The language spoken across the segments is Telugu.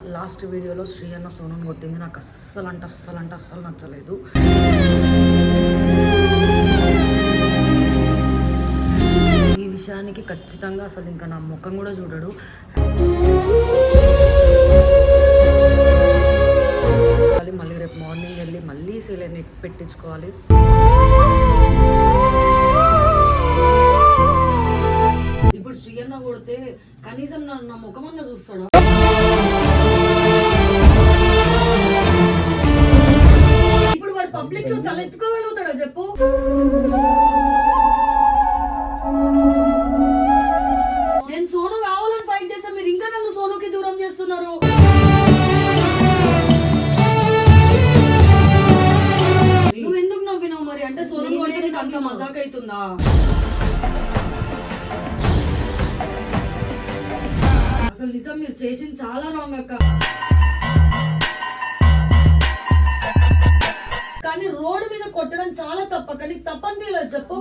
లాస్ట్ వీడియోలో శ్రీ అన్న సోనం కొట్టింది. నాకు అస్సలు అంటే అస్సలు అంటే అస్సలు నచ్చలేదు. ఈ విషయానికి ఖచ్చితంగా అసలు ఇంకా నా ముఖం కూడా చూడడు. మళ్ళీ రేపు మార్నింగ్ వెళ్ళి మళ్ళీ సీలైన్ పెట్టించుకోవాలి. ఇప్పుడు శ్రీ అన్న కొడితే కనీసం నా నా ముఖమన్న చూస్తాడా? వాడు పబ్లిక్లో తలెత్తుకోగలుగుతాడా చెప్పు. నేను సోను కావాలని ఫైట్ చేస్తే మీరు ఇంకా నన్ను సోనుకి దూరం చేస్తున్నారు. నువ్వు ఎందుకు నవ్వినావు మరి? అంటే సోను కొడితే నీకు అంత మజాక్ అవుతుందా అసలు నిజం మీరు చేసింది చాలా రాంగ్ అక్క. కానీ రోడ్డు మీద కొట్టడం చాలా తప్ప కానీ తప్పని మీరు చెప్పు.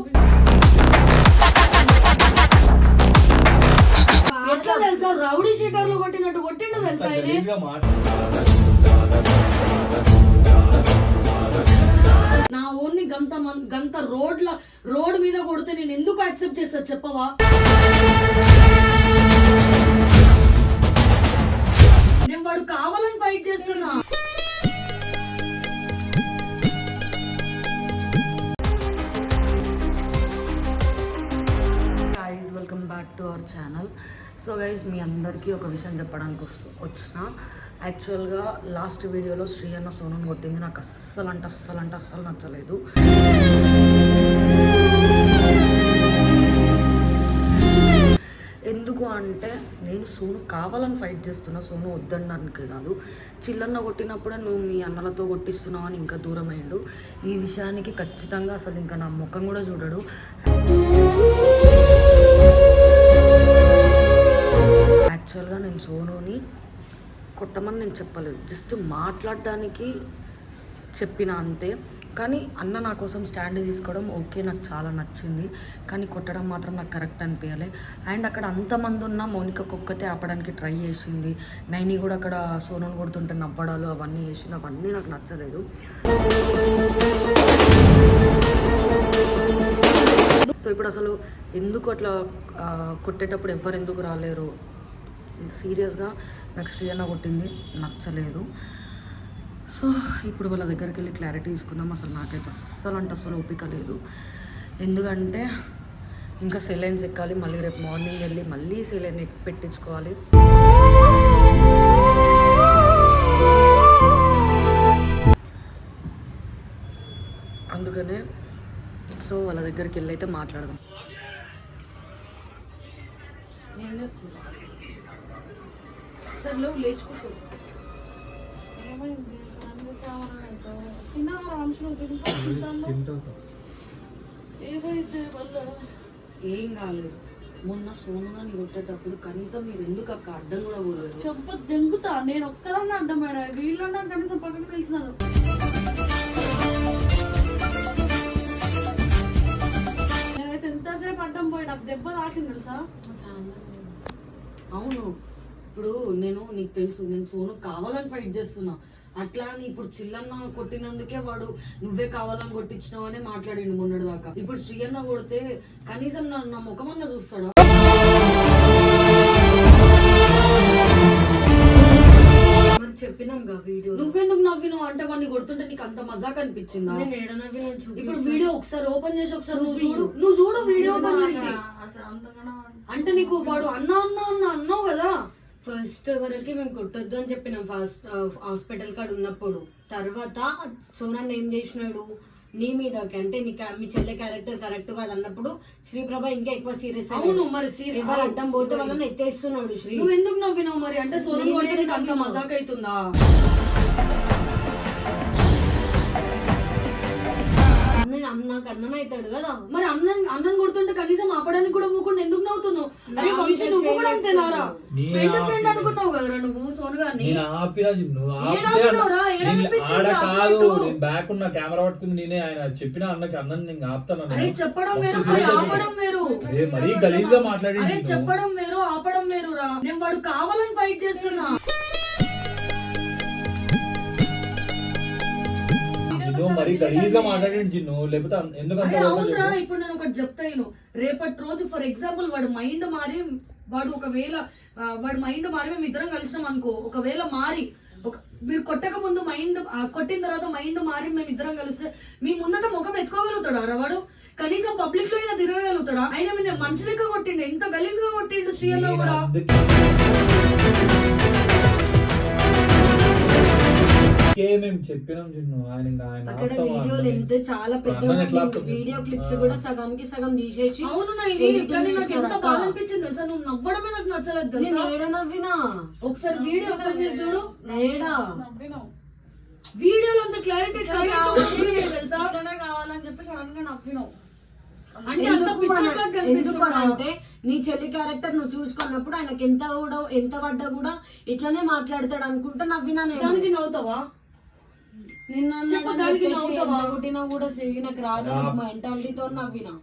ఎట్లా తెలుసా? రౌడీ షీటర్లు కొట్టినట్టు కొట్టిండు తెలుసా నా ఓన్ని గంత గంత రోడ్ల రోడ్ మీద కొడితే నేను ఎందుకు యాక్సెప్ట్ చేస్తా చెప్పవా? నేను వాడు కావాలని ఫైట్ చేస్తున్నా. Back to our channel so guys మీ అందరికీ ఒక విషయం చెప్పడానికి వస్తు- వచ్చిన. యాక్చువల్గా లాస్ట్ వీడియోలో శ్రీ అన్న సోనం కొట్టింది. నాకు అస్సలు అంటే అస్సలు అంటే అస్సలు నచ్చలేదు. ఎందుకు అంటే నేను సోను కావాలని ఫైట్ చేస్తున్నా. సోను వద్దనడానికి కాదు. చిల్లన్న కొట్టినప్పుడే నువ్వు మీ అన్నలతో కొట్టిస్తున్నావు అని ఇంకా దూరం అయ్యిండు ఈ విషయానికి ఖచ్చితంగా అసలు ఇంకా నా ముఖం కూడా చూడడు. యాక్చువల్గా నేను సోనూని కొట్టమని నేను చెప్పలేదు. జస్ట్ మాట్లాడడానికి చెప్పిన అంతే. కానీ అన్న నా కోసం స్టాండ్ తీసుకోవడం ఓకే నాకు చాలా నచ్చింది. కానీ కొట్టడం మాత్రం నాకు కరెక్ట్ అనిపించలే. అండ్ అక్కడ అంతమంది ఉన్న మౌనిక కుక్కతే ఆపడానికి ట్రై చేసింది. నైని కూడా అక్కడ సోనూని కొడుతుంటే నవ్వడాలు అవన్నీ చేసింది. అవన్నీ నాకు నచ్చలేదు. సో ఇప్పుడు అసలు ఎందుకు అట్లా కొట్టేటప్పుడు ఎవ్వరు ఎందుకు రాలేరు? సీరియస్గా నాకు శ్రీ కొట్టింది. నచ్చలేదు. సో ఇప్పుడు వాళ్ళ దగ్గరికి వెళ్ళి క్లారిటీ తీసుకుందాం. అసలు నాకైతే అస్సలు అంటే అస్సలు ఓపిక లేదు. ఎందుకంటే ఇంకా సెలైన్స్ ఎక్కాలి. మళ్ళీ రేపు మార్నింగ్ వెళ్ళి మళ్ళీ సెలైన్ పెట్టించుకోవాలి. అందుకనే సో వాళ్ళ దగ్గరికి వెళ్ళి అయితే మాట్లాడదాం. నువ్వు లేచి కూర్చో ఏం కాలేదు. మొన్న సోమనాన్ని కొట్టేటప్పుడు కనీసం మీరు ఎందుకు అక్క అడ్డం కూడా పోలేదు? చెప్ప దెంగుతా. నేను ఒక్కదాన్ని అడ్డం మేడం వీళ్ళన్నా కనీసం పక్కన పిలిచినారు. నేనైతే ఎంతసేపు అడ్డం పోయి నాకు దెబ్బ తాకింది తెలుసా? అవును. ఇప్పుడు నేను నీకు తెలుసు నేను సోను కావాలని ఫైట్ చేస్తున్నా. అట్లా అని ఇప్పుడు చిల్లన్న కొట్టినందుకే వాడు నువ్వే కావాలని కొట్టించినావు అని మాట్లాడిండు మొన్నటి దాకా ఇప్పుడు శ్రీ అన్న కొడితే కనీసం నా నా ముఖమన్న చూస్తాడా? మరి చెప్పినాం గా వీడియో. నువ్వెందుకు నవ్వినావు? అంటే వాడిని కొడుతుంటే నీకు అంత మజాక్ అనిపించిందా? నేను చూపి ఇప్పుడు వీడియో ఒకసారి ఓపెన్ చేసి ఒకసారి నువ్వు చూడు. నువ్వు చూడు వీడియో ఓపెన్ చేసి. అసలు అంతగానో అంటే నీకు వాడు అన్నా అన్నా అన్నా అన్నావు కదా. ఫస్ట్ వరకు మేము కొట్టొద్దు అని చెప్పినాం ఫస్ట్ హాస్పిటల్ కాడ ఉన్నప్పుడు. తర్వాత సోనాన్ని ఏం చేసినాడు? నీ మీదకి అంటే నీ మీ చెల్లె క్యారెక్టర్ కరెక్ట్ కాదు అన్నప్పుడు శ్రీప్రభ ఇంకా ఎక్కువ సీరియస్ అవును మరి సీరియస్ ఎవరు అడ్డం పోతే వాళ్ళని ఎత్తేస్తున్నాడు శ్రీ. నువ్వు ఎందుకు నవ్వినావు మరి? అంటే సోనం కొడితే నీకు అంత మజాక్ అవుతుందా అన్న నాకు అన్నన అవుతాడు కదా? మరి అన్నం అన్నం కొడుతుంటే కనీసం ఆపడానికి కూడా పోకుండా ఎందుకు నవ్వుతున్నావు? అరే వంశీ నువ్వు కూడా అంతేనారా? నీ ఫ్రెండ్ ఫ్రెండ్ అనుకున్నావు కదరా నువ్వు సోను గారిని? బ్యాక్ ఉన్న కెమెరా పట్టుకుంది నేనే. ఆయన చెప్పిన అన్నకి అన్నని నేను ఆపుతాను అరే. చెప్పడం వేరు. ఆపడం వేరు. మరీ గలీజ్గా మాట్లాడి అరే చెప్పడం వేరు ఆపడం వేరు రా నేను వాడు కావాలని ఫైట్ చేస్తున్నా. మరి గలీజ్గా మాట్లాడండి జిన్ను లేకపోతే అన్- అరే అవునరా చెప్పు? ఇప్పుడు నేను ఒకటి చెప్తాను రేపటి రోజు ఫర్ ఎగ్జాంపుల్ వాడు మైండ్ మారి వాడు ఒకవేళ ఆ, వాడు మైండ్ మారి మేము ఇద్దరం కలిసినాం అనుకో ఒకవేళ మారి ఒక మీరు కొట్టక ముందు మైండ్ కొట్టిన తర్వాత మైండ్ మారి మేము ఇద్దరం కలిస్తే మీ ముందట ముఖం ఎత్తుకోగలుగుతాడా రా వాడు? కనీసం పబ్లిక్లో అయినా తిరగగలుగుతాడా? అయినా మీరు లెక్క కొట్టిండు ఎంత గలీజ్గా కొట్టిండు నేను కూడా? అందుకే మేము చెప్పినాం జిన్ను. ఆయన అక్కడ ఆపుతావా వీడియో అన్నని? లెంత్ చాలా పెద్ద? Video clips. కూడా సగంకి సగం తీసేసి అవును కానీ నాకు ఎంత బాధ. అనిపించింది తెలుసా? నువ్వు నవ్వడమే నాకు నచ్చలేదు నేను ఏడ నవ్వినా? ఒకసారి వీడియో ఓపెన్ చేసి చూడు. ఏడా? వీడియోలో అంత క్లారిటీ తెలుసా? కావాలని చెప్పి సడన్గా అంటే నీ చెల్లి క్యారెక్టర్ నువ్వు చూసుకున్నప్పుడు ఆయనకి ఎంత కూడా ఎంత పడ్డా కూడా ఇట్లనే మాట్లాడతాడు అనుకుంటా నవ్వినా నేను. దానికి నవ్వుతావా? నిన్న దానికి నవ్వుతావా? కొట్టినా కూడా నాకు. మెంటాలిటీతో నవ్వినా.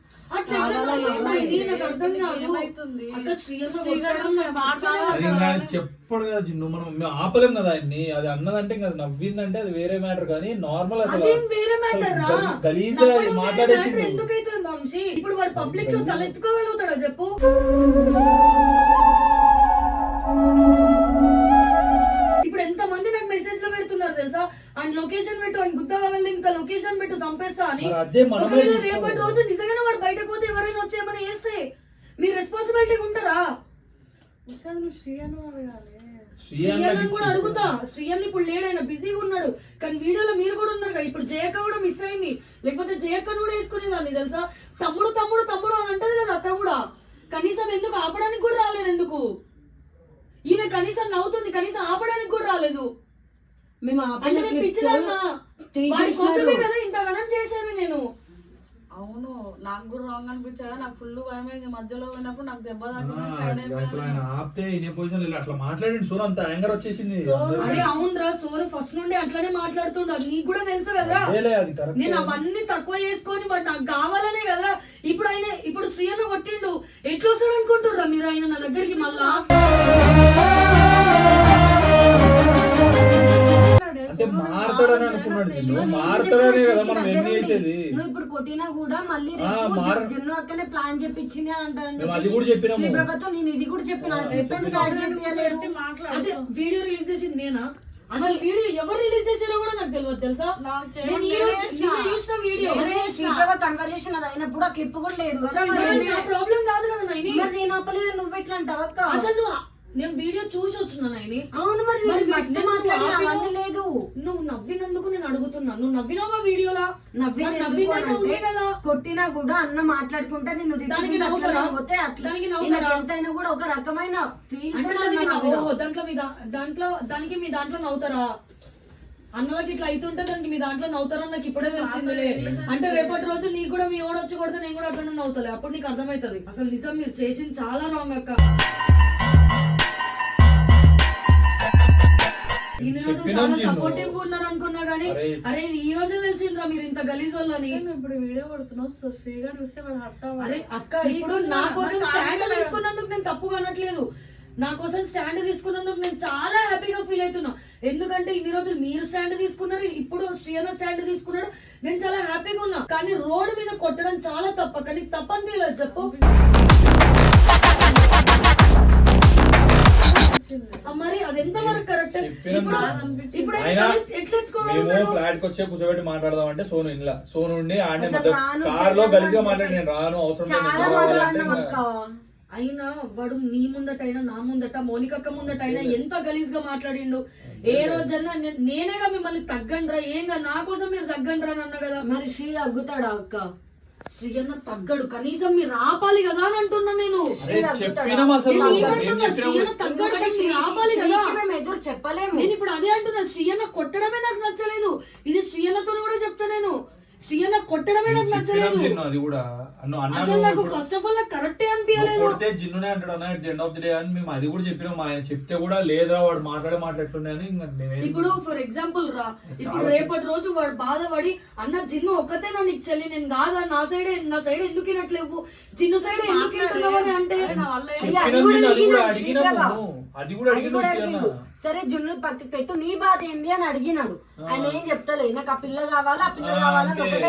చెప్పడు కదా జిన్ను మనం మేము ఆపలేం కదా ఆయన్ని. అది అన్నదంటే ఇంకా అది నవ్విందంటే అది వేరే మ్యాటర్ కానీ నార్మల్ అసలు అదేం వేరే మ్యాటర్ రా? అసలు గలీజ్గా నవ్వడం వేరే మాట్లాడేసి వంశీ? ఇప్పుడు వాడు పబ్లిక్లో తలెత్తుకోగలుగుతాడా చెప్పు? మెసేజ్లో పెడుతున్నారు తెలుసా? అండ్ లొకేషన్ పెట్టు అని గుత్త వగలది ఇంకా లొకేషన్ పెట్టు చంపేస్తా అని. ఒకవేళ. రేపటి రోజు నిజంగానే వాడు బయటకు పోతే ఎవరైనా వచ్చి ఏమైనా చేస్తే మీరు రెస్పాన్సిబిలిటీ ఉంటారా ఉషా, నువ్వు శ్రీ అని అడగాలి. శ్రీ శ్రీయన్నని అన్నకి కూడా అడుగుతా. శ్రీయన్ ఇప్పుడు లేడు ఆయన బిజీగా ఉన్నాడు. కానీ వీడియోలో మీరు కూడా ఉన్నారు కదా ఇప్పుడు జయక్క కూడా మిస్ అయింది. లేకపోతే జయక్కను కూడా వేసుకునేదాన్ని తెలుసా? తమ్ముడు తమ్ముడు తమ్ముడు అని అంటది కదా అక్క కూడా. కనీసం ఎందుకు ఆపడానికి కూడా రాలేదు ఎందుకు? ఈమె కనీసం నవ్వుతుంది కనీసం ఆపడానికి కూడా రాలేదు. మేము ఆపిన. కోసమే కదా ఇంతగానం చేసేది నేను. అవును నాకు కూడా రాంగ్ అనిపించా నాకు ఫుల్ భయమైంది. మధ్యలో పోయినప్పుడు నాకు దెబ్బ అసలు ఆయన ఆపితే ఇనే పొజిషన్ ఇలా అట్లా మాట్లాడండి సూర్ అంత యాంగర్ వచ్చేసింది. అరే అవునరా సోరు ఫస్ట్ నుండి అట్లానే మాట్లాడుతుండు. అది నీకు కూడా తెలుసు కదరా. నేను అవన్నీ తక్కువ చేసుకొని వాడు నాకు కావాలనే కదా ఇప్పుడు ఆయన ఇప్పుడు శ్రీయన్న కొట్టిండు. ఎట్లా వస్తాడు అనుకుంటుర్రా మీరు ఆయన నా దగ్గరికి మళ్ళా? అంటే మారతాడని అనుకున్నాడు ఎందుకు మారతాడనే చెప్పిన కదా మనం ఎన్ని? చేసేది? నువ్వు ఇప్పుడు కొట్టినా కూడా మళ్ళీ రేపు మార- జన్ను అక్కనే ప్లాన్ చెప్పించింది అని మేము అది కూడా చెప్పినాము. శ్రీప్రభతో నేను ఇది కూడా చెప్పిన. చెప్పేది యాడ్ చెప్పలేదు అదే వీడియో రిలీజ్ చేసింది నేనా? అసలు వీడియో ఎవరు రిలీజ్ చేసారో కూడా నాకు తెలియదు తెలుసా? నాకు చేయడం నేను ఈ రోజు తెలియదు. నిన్న చూసిన వీడియో. శ్రీప్రభ కన్వర్జేషన్ అది అయినప్పుడు ఆ క్లిప్ కూడా లేదు కదా మరి నా ప్రాబ్లం కాదు కదా నైని మరి నేను ఆపలేదు నువ్వు ఎట్లా అంటావు అక్క? అసలు నువ్వు నేను వీడియో చూసి వచ్చిన నైని అవును మరి నేను నేను మాట్లాడిన అవన్నీ లేదు. నువ్వు నవ్వినందుకు నేను అడుగుతున్నా. నువ్వు నవ్వినావా వీడియోలా? ఉంది అంటే కదా. కొట్టినా కూడా అన్న మాట్లాడుకుంటే నిన్ను దానికి నవ్వుతారా? అట్లనే పోతే అట్లా. దానికి ఈయనకి నవ్వుతారా? ఎంతైనా కూడా ఒక రకమైన ఫీల్ అంటే దానికి నవ్వు- ఓహో, దాంట్లో మీ దా- దాంట్లో దానికి మీ దాంట్లో నవ్వుతారా? అన్నలకి ఇట్లా అవుతుంటే దానికి మీ దాంట్లో నవ్వుతారని నాకు ఇప్పుడే తెలిసిందిలే. అంటే రేపటి రోజు నీకు కూడా మీ ఓడ వచ్చి కొడితే నేను కూడా అట్లనే నవ్వుతాలే. అప్పుడు నీకు అర్థమవుతుంది. అసలు నిజం మీరు చేసింది చాలా రాంగ్ అక్క. ఇన్ని రోజులు చెప్పినాం చాలా. సపోర్టివ్గా ఉన్నారు అనుకున్నా గానీ అరే. ఈ రోజే తెలిసిందిరా మీరు ఇంత గలీజోళ్ళని. నువ్వు ఇప్పుడు వీడియో కొడుతున్నావు సో శ్రీగా చూస్తే వాడు అరే అక్క ఇప్పుడు నా కోసం స్టాండ్ తీసుకున్నందుకు నేను తప్పుగా అనట్లేదు నా కోసం స్టాండ్ తీసుకున్నందుకు నేను చాలా హ్యాపీగా ఫీల్ అవుతున్నా. ఎందుకంటే ఇన్ని రోజులు మీరు స్టాండ్ తీసుకున్నారు ఇప్పుడు శ్రీయన స్టాండ్ తీసుకున్నాడు. నేను చాలా హ్యాపీగా ఉన్నా. కానీ రోడ్డు మీద కొట్టడం చాలా తప్ప కానీ తప్పు అనిపించలేదు చెప్పు. మరి అది ఎంత వరకు కరెక్ట్ ఇప్పుడు. ఇప్పుడు ఎట్లా మేము ఫ్లాట్కి వచ్చే కూర్చోబెట్టి మాట్లాడదాం అంటే సోను ఇంట్లో సోను ఆడనే కార్లో మాట్లాడి. నేను రాను అవసరం లేదు, అయినా వాడు నీ ముందటైనా నా ముందట మోనికక్క ముందటైనా ఎంత గలీజ్గా మాట్లాడిండు ఏ రోజన్నా నేనేగా మిమ్మల్ని తగ్గండ్రా? ఏంగా? నా కోసం మీరు తగ్గండ్రా అని అన్నా కదా? మరి శ్రీ తగ్గుతాడా అక్క? శ్రీ అన్న తగ్గడు. కనీసం మీరు ఆపాలి కదా అని అంటున్నా నేను. నేను ఇప్పుడు అదే అంటున్నా శ్రీ అన్న కొట్టడమే నాకు నచ్చలేదు. ఇది శ్రీ అన్నతో కూడా చెప్తా నేను. శ్రీ అన్న కొట్టడమే నాకు నచ్చలేదు. జిన్ను అది కూడా. అన్ను అసలు నాకు ఫస్ట్ ఆఫ్ ఆల్ నాకు కరెక్టే అనిపించలేదు. కొడితే జిన్నునే అంటాడు అన్న at the end of the day అని మేము అది కూడా చెప్పినాం. ఆయన చెప్తే కూడా లేదురా వాడు మాట్లాడే మాట్లాడుతుండే అని ఇప్పుడు ఫర్ ఎగ్జాంపుల్ రా ఇప్పుడు రేపటి రోజు వాడు బాధపడి అన్న జిన్ను ఒక్కతే నా నీకు చెల్లి నేను కాదా? నా సైడే నా సైడ్ ఎందుకు వినట్లేవు? జిన్ను సైడ్ ఎందుకు వింటున్నావు అని అంటే అది కూడా సరే జున్ను పక్కకి పెట్టు నీ బాధ ఏంది అని అడిగినాడు. ఆయన ఏం చెప్తలే నాకు ఆ పిల్ల కావాలా ఆ పిల్ల కావాలని. ఒకటే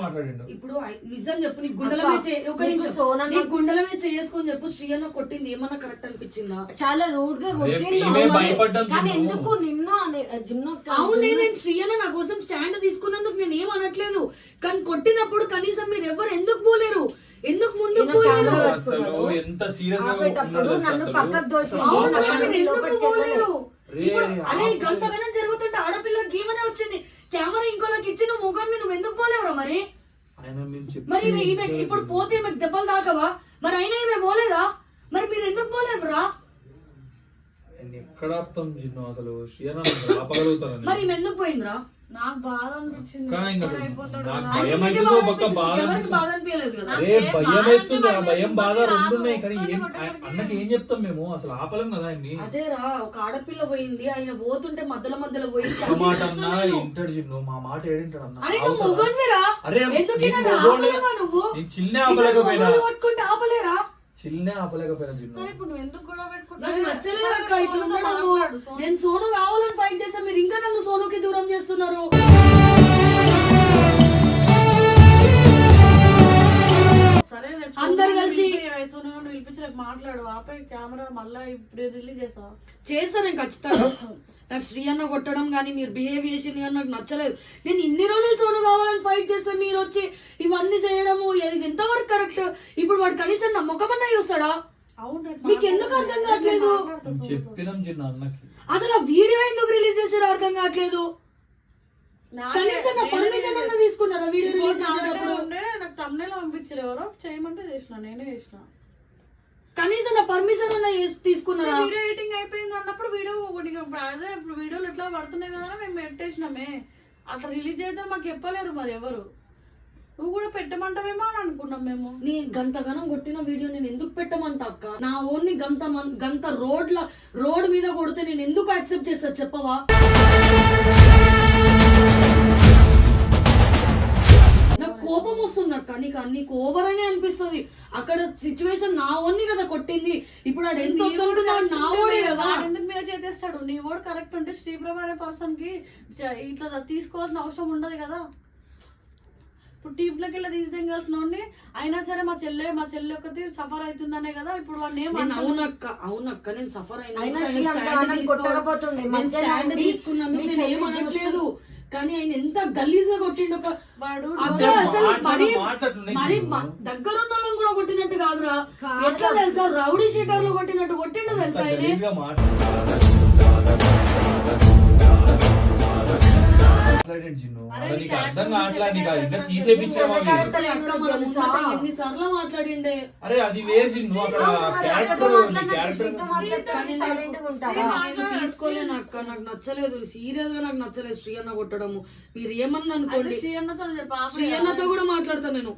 మాట్లాడిండు ఇప్పుడు నిజం చెప్పు నీ గుండెల మీద. సోనన్న- నీ గుండెల మీద చేసుకొని చెప్పు శ్రీ అన్న కొట్టింది ఏమన్నా కరెక్ట్ అనిపించిందా చాలా రూడ్గా కొట్టిండు. భయపడ్డం కానీ. ఎందుకు నిన్ను జున్ను అవును నేను శ్రీ అన్న నా కోసం స్టాండ్ తీసుకున్నందుకు నేను ఏం అనట్లేదు కానీ కొట్టినప్పుడు కనీసం మీరు ఎవరు ఎందుకు పోలేరు ఎందుకు పట్టుకున్నాడు. ఎంత సీరియస్గా నన్ను? పక్కకు ఎందుకు పోలేరు రే, ఇప్పుడు అరే. గంతగానం జరుగుతుంటే ఆడపిల్లకి ఏమైనా వచ్చింది. కెమెరా ఇంకోళ్ళకి ఇచ్చి నువ్వు మీద నువ్వు ఎందుకు పోలేవురా మరి? మరి ఈమె- ఈమె ఇప్పుడు పోతే ఈమెకు దెబ్బలు తాకవా మరి అయినా ఈమె పోలేదా? మరి మీరు ఎందుకు ఆయన ఎక్కడ ఆపుతాం జిన్ను అసలు? మరి ఈమె ఎందుకు పోయిందిరా? నాకు బాధ అనిపించింది. భయం బాధ వేస్తుంది ఆ భయం. రెండు ఉన్నాయి కానీ అన్నకి ఏం చెప్తాం మేము? అసలు ఆపలేం కదా ఆయన్ని. అదేరా ఒక ఆడపిల్ల పోయింది. ఆయన పోతుంటే మధ్యలో మధ్యలో పోయింది మాట అన్నా ఇంటాడు జిన్ను మా మాట ఏడింటాడు అన్న. అరే నువ్వు? మొగన్విరా అరే ఎందుకు నువ్వు? నేను చిల్లే ఇద్దరు ఆపలేకపోయినా. కొట్టుకుంటే ఆపలేరా? చిల్లే ఆపలేకపోయినా సరే ఇప్పుడు నువ్వు ఎందుకు గొడవ పెట్టుకుంటావు? నాకు నచ్చలేదు అక్క సరే, ఇట్లా సోనుతో ఉండడము మాట్లాడు, సోను. నేను సోను కావాలని ఫైట్ చేస్తే మీరు ఇంకా నన్ను సోనుకి దూరం చేస్తున్నారు రేపు మాట్లాడు ఆపై కెమెరా మళ్ళా ఇప్పుడు రిలీజ్ చేస్తావా? చేస్తా నేను ఖచ్చితంగా. నాకు శ్రీ అన్న కొట్టడం కానీ మీరు బిహేవ్ చేసింది కానీ నాకు నచ్చలేదు. నేను ఇన్ని రోజులు సోను కావాలని ఫైట్ చేస్తే మీరు వచ్చి ఇవన్నీ చేయడము ఇది ఎంతవరకు కరెక్ట్ ఇప్పుడు వాడు కనీసం నా ముఖమన్నా చూస్తాడా? మీకు ఎందుకు అర్థం. కావట్లేదు? చెప్పినాం అన్నకి. అసలు ఆ వీడియో ఎందుకు రిలీజ్ చేసారో అర్థం కావట్లేదు. నాకే- కనీసం నా నేనే పర్మిషన్ అన్న తీసుకున్నారా వీడియో రిలీజ్ చేసేటప్పుడు? నాకు పంపించారు ఎవరో చేయమంటే చేసిన నేనే చేసిన. కనీసం నా పర్మిషన్ అన్న తీసుకున్నారా? వీడియో ఎడిటింగ్ అయిపోయింది అన్నప్పుడు వీడియో అదే ఇప్పుడు వీడియోలు ఎట్లా పడుతున్నాయి కదా మేము పెట్టేసినామే. అట్లా రిలీజ్ అయితే మాకు చెప్పలేరు మరి ఎవరు. నువ్వు కూడా పెట్టమంటావేమో అని అనుకున్నాం మేము. నీ గంతగనం కొట్టిన వీడియో నేను ఎందుకు పెట్టమంటా అక్క? నా ఓన్ని గంత గంత రోడ్ల రోడ్ మీద కొడితే నేను ఎందుకు యాక్సెప్ట్ చేస్తా చెప్పవా? కోపం వస్తుంది అక్క నీకు నీకు ఓవర్ అనే అనిపిస్తుంది. అక్కడ సిచ్యువేషన్ నా ఓన్ని కదా కొట్టింది. ఇప్పుడు ఆడు ఎంత వద్దంటున్నాడు నా ఓడే కదా. ఎందుకు మీద చేసేస్తాడు? నీ ఓడు కరెక్ట్ ఉంటే శ్రీప్రభ అనే పర్సన్కి ఇట్లా తీసుకోవాల్సిన అవసరం ఉండదు కదా. ఇప్పుడు టీంలోకి వెళ్ళి తీసేయాల్సిన వాడిని అయినా సరే మా చెల్లె మా చెల్లె ఒకటి సఫర్ అవుతుందనే కదా. ఇప్పుడు వాడిని ఏం. అవునక్క అవునక్క నేను సఫర్ అయినా తీసుకున్నందుకు నేను ఏమనట్లేదు. కానీ ఆయన ఎంత గలీజ్గా కొట్టిండు ఒక వాడు అక్క అంటే అసలు మరీ మరి చూడు. మ- దగ్గరున్న వాళ్ళని కూడా కొట్టినట్టు కాదురా కాదు. ఎట్లా తెలుసా రౌడీ షీటర్లు కొట్టినట్టు కొట్టిండు తెలుసా ఆయన అర్థం ఇద్దరు తీసేపించావా ఎన్నిసార్లు మాట్లాడిండే? అరే అది వేరు జిన్ను అక్కడ క్యారెక్టర్ తీసుకోలేను అక్క నాకు నచ్చలేదు సీరియస్గా నాకు నచ్చలేదు. శ్రీ అన్న కొట్టడము. మీరు ఏమన్నా అనుకోండి శ్రీ అన్నతో చెప్పి శ్రీ అన్నతో కూడా మాట్లాడతా నేను.